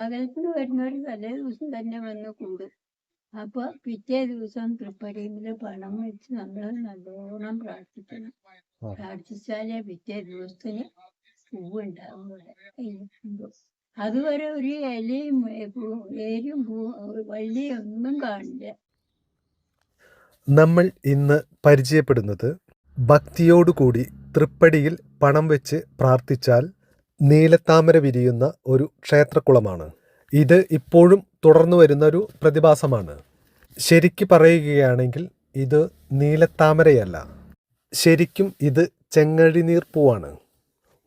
അകലത്തിന് വരുന്നവർ തലേ ദിവസം തന്നെ വന്ന് കൂടും. അപ്പൊ പിറ്റേ ദിവസം തൃപ്പടിയിൽ പണം വെച്ച് നമ്മൾ നല്ലോണം പ്രാർത്ഥിക്കണം. പ്രാർത്ഥിച്ചാലേ പിറ്റേ ദിവസത്തിന് പൂവുണ്ടാവും അതുവരെ ഒരു ഇലയും ഏരും പൂ- വേരും ഒന്നും കാണില്ല. നമ്മൾ ഇന്ന് പരിചയപ്പെടുന്നത് ഭക്തിയോടുകൂടി തൃപ്പടിയിൽ പണം വെച്ച് പ്രാർത്ഥിച്ചാൽ നീലത്താമര വിരിയുന്ന ഒരു ക്ഷേത്രക്കുളമാണ്. ഇത് ഇപ്പോഴും തുടർന്നു വരുന്ന ഒരു പ്രതിഭാസമാണ്. ശരിക്ക് പറയുകയാണെങ്കിൽ ഇത് നീലത്താമരയല്ല. ശരിക്കും ഇത് ചെങ്ങഴിനീർ പൂവാണ്.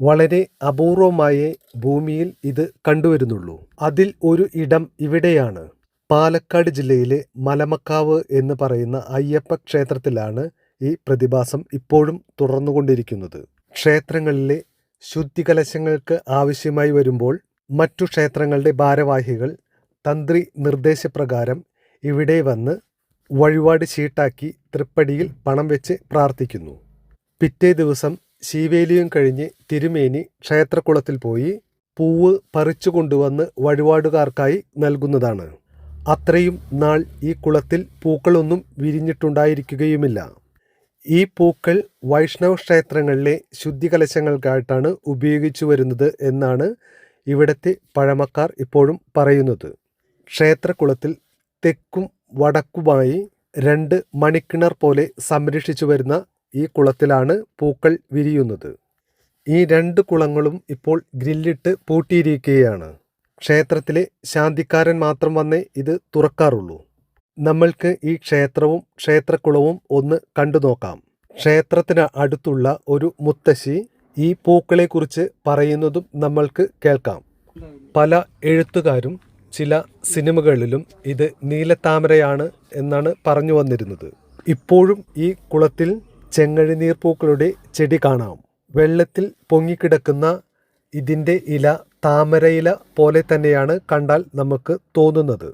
വളരെ അപൂർവമായേ ഭൂമിയിൽ ഇത് കണ്ടുവരുന്നുള്ളൂ. അതിൽ ഒരു ഇടം ഇവിടെയാണ്. പാലക്കാട് ജില്ലയിലെ മലമക്കാവ് എന്ന് പറയുന്ന അയ്യപ്പ ക്ഷേത്രത്തിലാണ് ഈ പ്രതിഭാസം ഇപ്പോഴും തുടർന്നുകൊണ്ടിരിക്കുന്നത്. ക്ഷേത്രങ്ങളിലെ ശുദ്ധികലശങ്ങൾക്ക് ആവശ്യമായി വരുമ്പോൾ മറ്റു ക്ഷേത്രങ്ങളുടെ ഭാരവാഹികൾ തന്ത്രി നിർദ്ദേശപ്രകാരം ഇവിടെ വന്ന് വഴിപാട് ചീട്ടാക്കി തൃപ്പടിയിൽ പണം വെച്ച് പ്രാർത്ഥിക്കുന്നു. പിറ്റേ ദിവസം ശീവേലിയും കഴിഞ്ഞ് തിരുമേനി ക്ഷേത്രക്കുളത്തിൽ പോയി പൂവ് പറിച്ചു കൊണ്ടുവന്ന് വഴിപാടുകാർക്കായി നൽകുന്നതാണ്. അത്രയും നാൾ ഈ കുളത്തിൽ പൂക്കളൊന്നും വിരിഞ്ഞിട്ടുണ്ടായിരിക്കുകയുമില്ല. ഈ പൂക്കൾ വൈഷ്ണവ ക്ഷേത്രങ്ങളിലെ ശുദ്ധികലശങ്ങൾക്കായിട്ടാണ് ഉപയോഗിച്ചു വരുന്നത് എന്നാണ് ഇവിടുത്തെ പഴമക്കാർ ഇപ്പോഴും പറയുന്നത്. ക്ഷേത്രക്കുളത്തിൽ തെക്കും വടക്കുമായി രണ്ട് മണിക്കിണർ പോലെ സംരക്ഷിച്ചു വരുന്ന ഈ കുളത്തിലാണ് പൂക്കൾ വിരിയുന്നത്. ഈ രണ്ട് കുളങ്ങളും ഇപ്പോൾ ഗ്രില്ലിട്ട് പൂട്ടിയിരിക്കുകയാണ്. ക്ഷേത്രത്തിലെ ശാന്തിക്കാരൻ മാത്രം വന്നേ ഇത് തുറക്കാറുള്ളൂ. നമ്മൾക്ക് ഈ ക്ഷേത്രവും ക്ഷേത്രക്കുളവും ഒന്ന് കണ്ടു നോക്കാം. ക്ഷേത്രത്തിന് അടുത്തുള്ള ഒരു മുത്തശ്ശി ഈ പൂക്കളെക്കുറിച്ച് പറയുന്നതും നമ്മൾക്ക് കേൾക്കാം. പല എഴുത്തുകാരും ചില സിനിമകളിലും ഇത് നീലത്താമരയാണ് എന്നാണ് പറഞ്ഞു വന്നിരുന്നത്. ഇപ്പോഴും ഈ കുളത്തിൽ ചെങ്ങഴിനീർ പൂക്കളുടെ ചെടി കാണാം. വെള്ളത്തിൽ പൊങ്ങിക്കിടക്കുന്ന ഇതിന്റെ ഇല താമരയില പോലെ തന്നെയാണ് കണ്ടാൽ നമുക്ക് തോന്നുന്നത്.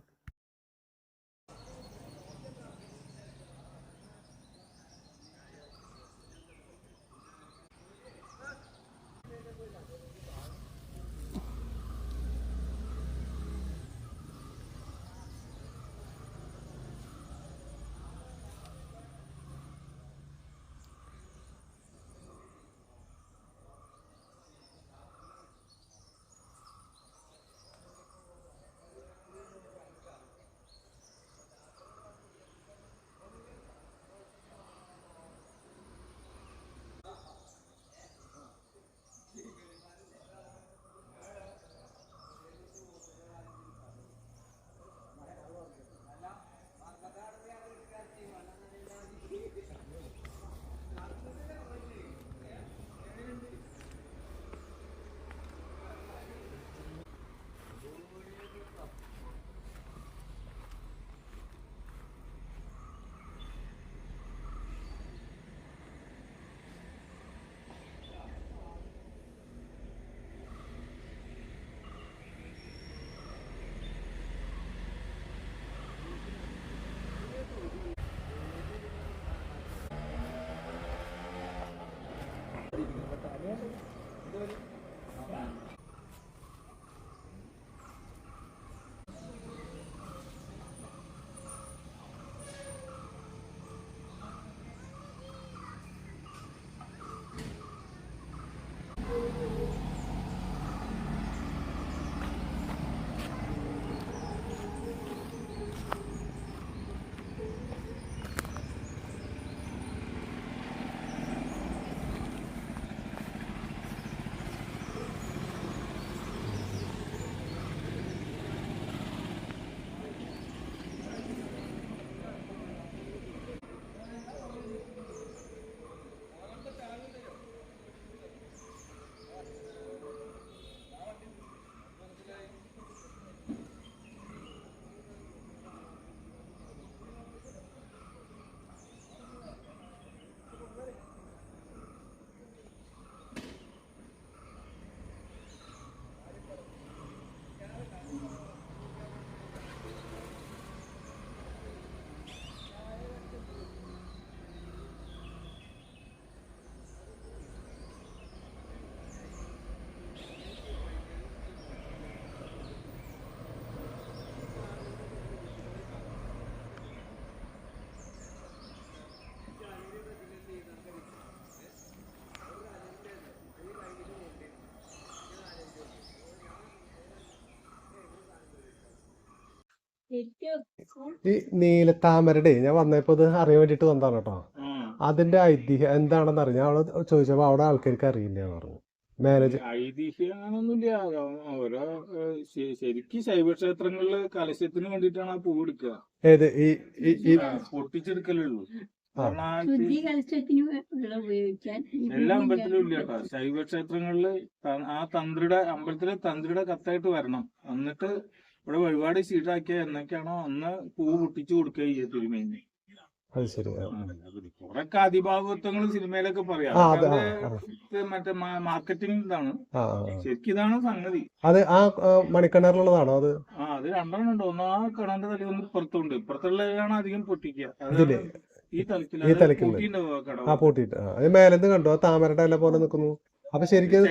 ഈ നീലത്താമരടെ ഞാൻ വന്നപ്പോ ഇത് അറിയാൻ വേണ്ടിട്ട് വന്നതാണ് കേട്ടോ. അതിന്റെ ഐതിഹ്യം എന്താണെന്ന് അറിഞ്ഞ അവൾ അവിടെ ചോദിച്ചപ്പോ അവിടെ ആൾക്കാർക്ക് അറിയില്ല എന്ന് പറഞ്ഞു. മാനേജ് ഐതിഹ്യം അങ്ങനൊന്നുമില്ല. ഓരോ ശരിക്കും ശൈവക്ഷേത്രങ്ങളിൽ കലശത്തിന് വേണ്ടിട്ടാണ് ആ പൂ എടുക്കുക. ഏത്? ഈ പൊട്ടിച്ചെടുക്കലുള്ളൂ എല്ലാ അമ്പലത്തിലും ഇല്ല കേട്ടോ. ശൈവക്ഷേത്രങ്ങളിൽ ആ തന്ത്രിയുടെ അമ്പലത്തിലെ തന്ത്രിയുടെ കത്തായിട്ട് വരണം. എന്നിട്ട് ഇവിടെ വഴിപാട് ചീട്ടാക്കിയ എന്നൊക്കെയാണോ അന്ന് പൂ പൊട്ടിച്ചു കൊടുക്കുക ഈ തിരുമേനി അത് ശരി. കുറെയൊക്കെ അതിഭാഗത്വങ്ങൾ സിനിമയിലൊക്കെ പറയാം. മറ്റേ മാർക്കറ്റിംഗ് ഇതാണ്. ശരിക്കും ഇതാണ് സംഗതി. അത് ആ മണിക്കണ്ണറിലുള്ളതാണോ അത്? ആ അത് രണ്ടെണ്ണം ഉണ്ട്. ഒന്ന് കിണറിന്റെ തലയിൽ ഒന്ന് ഇപ്പുറത്തുണ്ട് ഇപ്പുറത്തുള്ളതാണ് അധികം പൊട്ടിക്കുക. ഈ തലക്കിൽ ഈ തലക്കിൽ ആ പൂട്ടിയിട്ട്. അത് മേലെന്ന് കണ്ടു? ആ താമരയുടെ ഇല പോലെ നിൽക്കുന്നു. അപ്പൊ ശരിക്കും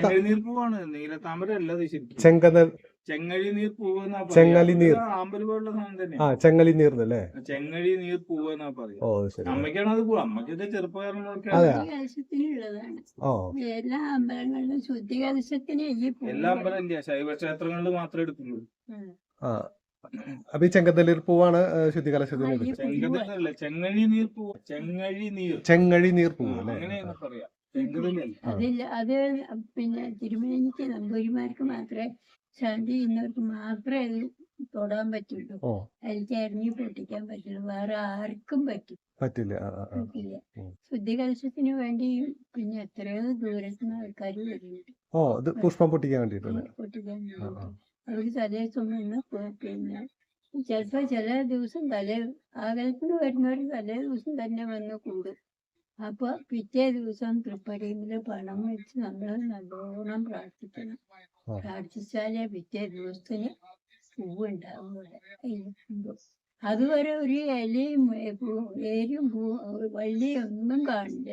നീലത്താമര അല്ല ശരിക്കും. ചെങ്കനൽ ചെങ്ങഴി നീർ പൂവെന്നാ ചെങ്ങലി നീർ. ആമ്പൽ പോലുള്ള സാധനം തന്നെ. ആ ചെങ്ങലി ചെങ്ങഴി നീർ പൂവെന്നാ എന്നാ പറയാ ഓ ശരി. അമ്മയ്ക്കാണ് അത് അമ്മയ്ക്കൊക്കെ ഓ. എല്ലാ അമ്പലങ്ങളിലും എല്ലാ മാത്രമേ ആ. അപ്പൊ ഈ ചെങ്കത്തലീർ പൂവാണ് ശുദ്ധികലശത്തിന് ചെങ്കതല്ല ചെങ്ങഴി നീർ പൂവ്. ചെങ്ങഴി നീർ ചെങ്ങഴി നീർ പൂവ് അല്ലേ? അങ്ങനെയാണ് പറയാ. അതില്ല അത് പിന്നെ തിരുമേനിക്ക് നമ്പൂരിമാർക്ക് മാത്രമേ ശാന്തി ചെയ്യുന്നവർക്ക് മാത്രമേ അത് തൊടാൻ പറ്റുള്ളൂ. അതിൽ ഇറങ്ങി പൊട്ടിക്കാൻ പറ്റുള്ളൂ. വേറെ ആർക്കും പറ്റും പറ്റില്ല. ശുദ്ധി കലശത്തിന് വേണ്ടി പിന്നെ എത്രയോ ദൂരത്തിന് നിന്ന് ആൾക്കാർ വരുന്നുണ്ട്. ഓ ഇത് പുഷ്പം പൊട്ടിക്കാൻ വേണ്ടിട്ടല്ലേ പൊട്ടിക്കാൻ തലേ ചുമന്ന് പിന്നെ ചിലപ്പോ ചില ദിവസം തലേ ആകലത്തിന് വരുന്നവർ തലേ ദിവസം തന്നെ വന്ന് കൂടും. അപ്പൊ പിറ്റേ ദിവസം തൃപ്പടിയിൽ പണം വെച്ച് നമ്മൾ നല്ലോണം പ്രാർത്ഥിക്കണം. പ്രാർത്ഥിച്ചാലേ പിറ്റേ ദിവസത്തിന് പൂവുണ്ടാവും. അതുവരെ ഒരു ഇലയും ഏ, പൂ- വേരും പൂ വള്ളിയും ഒന്നും കാണില്ല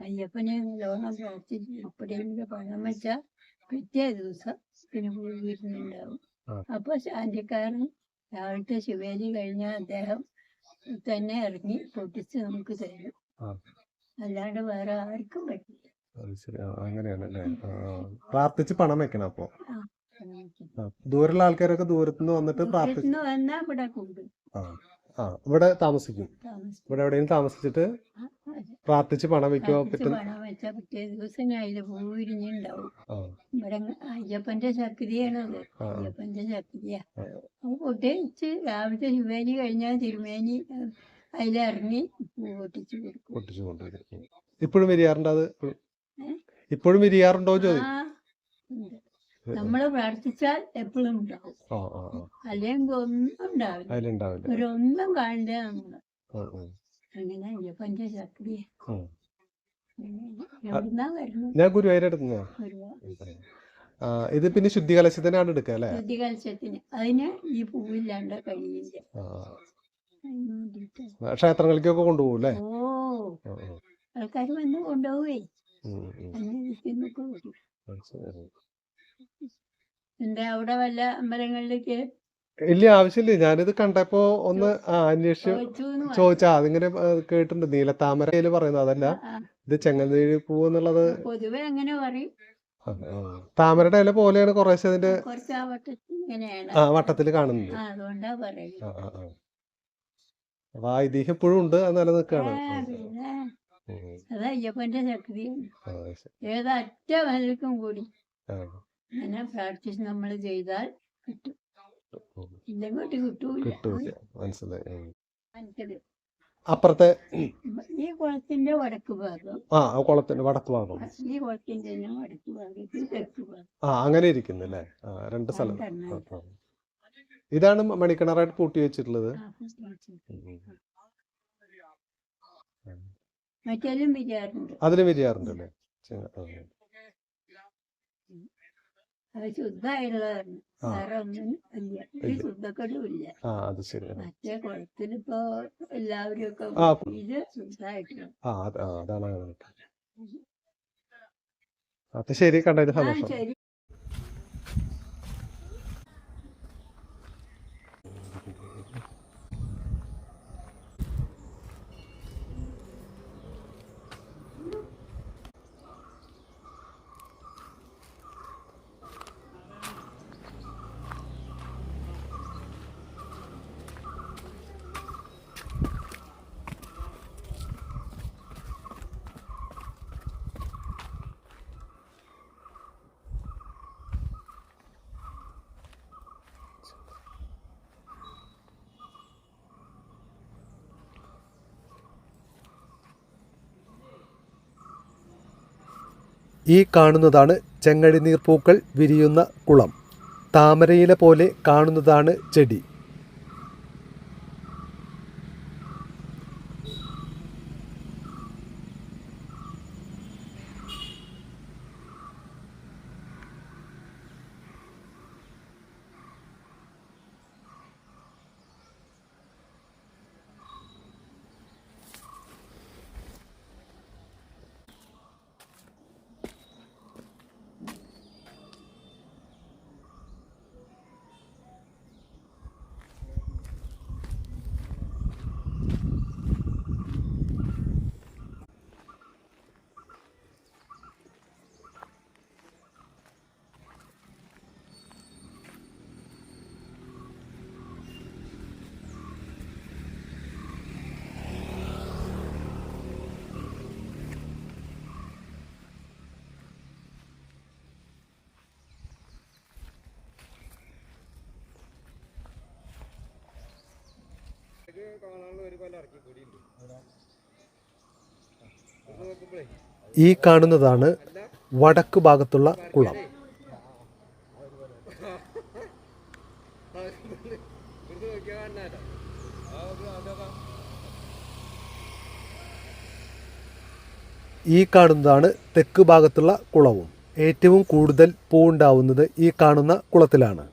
അയ്യപ്പനെ നല്ലോണം പ്രാർത്ഥിച്ച് എപ്പോഴെങ്കിലും പണം വെച്ചാൽ പിറ്റേ ദിവസം പിന്നെ പൂ വീട്ടിലുണ്ടാവും. അപ്പൊ ശാന്തിക്കാരൻ രാവിലത്തെ ശിവേലി കഴിഞ്ഞാൽ അദ്ദേഹം തന്നെ ഇറങ്ങി പൊട്ടിച്ച് നമുക്ക് തരും. അല്ലാണ്ട് വേറെ ആർക്കും പറ്റില്ല. അത് ശരി. ആ, അങ്ങനെയാണ് അല്ലേ ആ, ആ. പ്രാർത്ഥിച്ച് പണം വെക്കണം അപ്പൊ. ആ, ദൂരെയുള്ള ആൾക്കാരൊക്കെ ദൂരത്തുനിന്ന് വന്നിട്ട് പ്രാർത്ഥിച്ച് ദൂരത്തുനിന്ന് വന്നാ ഇവിടെ കൂടും ആ ആ ഇവിടെ താമസിക്കും. ഇവിടെ എവിടെയെങ്കിലും താമസിച്ചിട്ട് പ്രാർത്ഥിച്ച് പണം വെക്കോ പറ്റും പണം വെച്ച പിറ്റേ ദിവസം അതിൽ പൂ ആ. ഇവിടെ അയ്യപ്പന്റെ ശക്തിയാണത് ആ, ആ. അയ്യപ്പന്റെ ശക്തിയാ ആ. അപ്പൊ പൊട്ടിച്ച് രാവിലത്തെ ശിവേലി കഴിഞ്ഞാൽ തിരുമേനി അതിലിറങ്ങി പൂ പൊട്ടിച്ച് കൊടുക്കും. പൊട്ടിച്ച് കൊണ്ടുവരും. ഇപ്പോഴും വിരിയാറുണ്ടോ അത്? ഇപ്പോഴും വിരിയാറുണ്ടോ ചോദി നമ്മൾ. പ്രാർത്ഥിച്ചാൽ എപ്പോഴും ഉണ്ടാവും. അല്ലെങ്കിൽ ഒന്നും ഉണ്ടാവില്ല. ഒരൊന്നും കാണില്ല നമ്മൾ. അങ്ങനെ. എവിടുന്നാ വരുന്നത്? ഞാൻ ഗുരുവായൂരടുത്തുനിന്നാ ഇത് പിന്നെ ശുദ്ധി കലശത്തിനാണ് എടുക്കുക അല്ലേ ശുദ്ധി കലശത്തിന് അതിന് ഈ പൂവില്ലാണ്ട് കഴിയില്ല. ക്ഷേത്രങ്ങളിലേക്കൊക്കെ കൊണ്ടുപോകും അല്ലേ? ഓ. ആൾക്കാർ വന്ന് കൊണ്ടുപോവേ. അന്വേഷിക്കുന്നൊക്കെ വരും അത്. ശരി. അവിടെ വല്ല അമ്പലങ്ങളിലേക്ക്? ഇല്ല ആവശ്യമില്ല. ഞാനിത് കണ്ടപ്പോ ഒന്ന് ആ അന്വേഷിച്ചു. ചോദിച്ചു അതിങ്ങനെ കേട്ടിട്ടുണ്ട്. നീലത്താമരയിൽ പറയുന്നത്. അതല്ല ഇത് ചെങ്ങന്നീഴ് പൂവ് എന്നുള്ളത്. പൊതുവെ അങ്ങനെ പറയും. ആ, ആ. താമരയുടെ ഇല പോലെയാണ് കുറേശ്ശെ അതിന്റെ ആ വട്ടത്തിൽ ഇങ്ങനെയാണ്. ആ വട്ടത്തിൽ കാണുന്നത്. അപ്പൊ ആ ഐതിഹ്യം ഇപ്പോഴും ഉണ്ട് അത് നിലനിൽക്കാണ്. അത് അയ്യപ്പന്റെ ശക്തിയാണ് ഏതറ്റ വലക്കും കൂടി. അങ്ങനെ പ്രാക്ടീസ് നമ്മൾ ചെയ്താൽ കിട്ടും. ഇല്ലെങ്കോട്ട് കിട്ടൂല മനസ്സിലായി. അപ്പുറത്തെ ഈ കുളത്തിന്റെ വടക്ക് ഭാഗം. ആ കുളത്തിന്റെ വടക്ക് ഭാഗം. ഈ കുളത്തിന്റെ വടക്ക് തെക്ക് ഭാഗം. ആ അങ്ങനെ ഇരിക്കുന്നു അല്ലേ രണ്ട് സ്ഥലം. ഇതാണ് മണിക്കിണറായിട്ട് പൂട്ടി വെച്ചിട്ടുള്ളത്. മറ്റേലും വിചാരുണ്ട്. വിരിയാറുണ്ട് അല്ലേ ആ. അത് ആ. വേറെ ഒന്നും ഇല്ല. ഒരു ശുദ്ധക്കെടും ഇല്ല. ആ അത് ശരി. ആ. മറ്റേ കുളത്തിലിപ്പോ എല്ലാവരും ഒക്കെ ആ. ഇത് ശുദ്ധമായിട്ടുള്ള ആ അത് ആ അതാണ് അത് ശരി. കണ്ടതിന് ആ സന്തോഷം. ശരി. ഈ കാണുന്നതാണ് ചെങ്ങഴിനീർ പൂക്കൾ വിരിയുന്ന കുളം. താമരയില പോലെ കാണുന്നതാണ് ചെടി. ഈ കാണുന്നതാണ് വടക്ക് ഭാഗത്തുള്ള കുളം. ഈ കാണുന്നതാണ് തെക്ക് ഭാഗത്തുള്ള കുളവും. ഏറ്റവും കൂടുതൽ പൂ ഉണ്ടാവുന്നത് ഈ കാണുന്ന കുളത്തിലാണ്.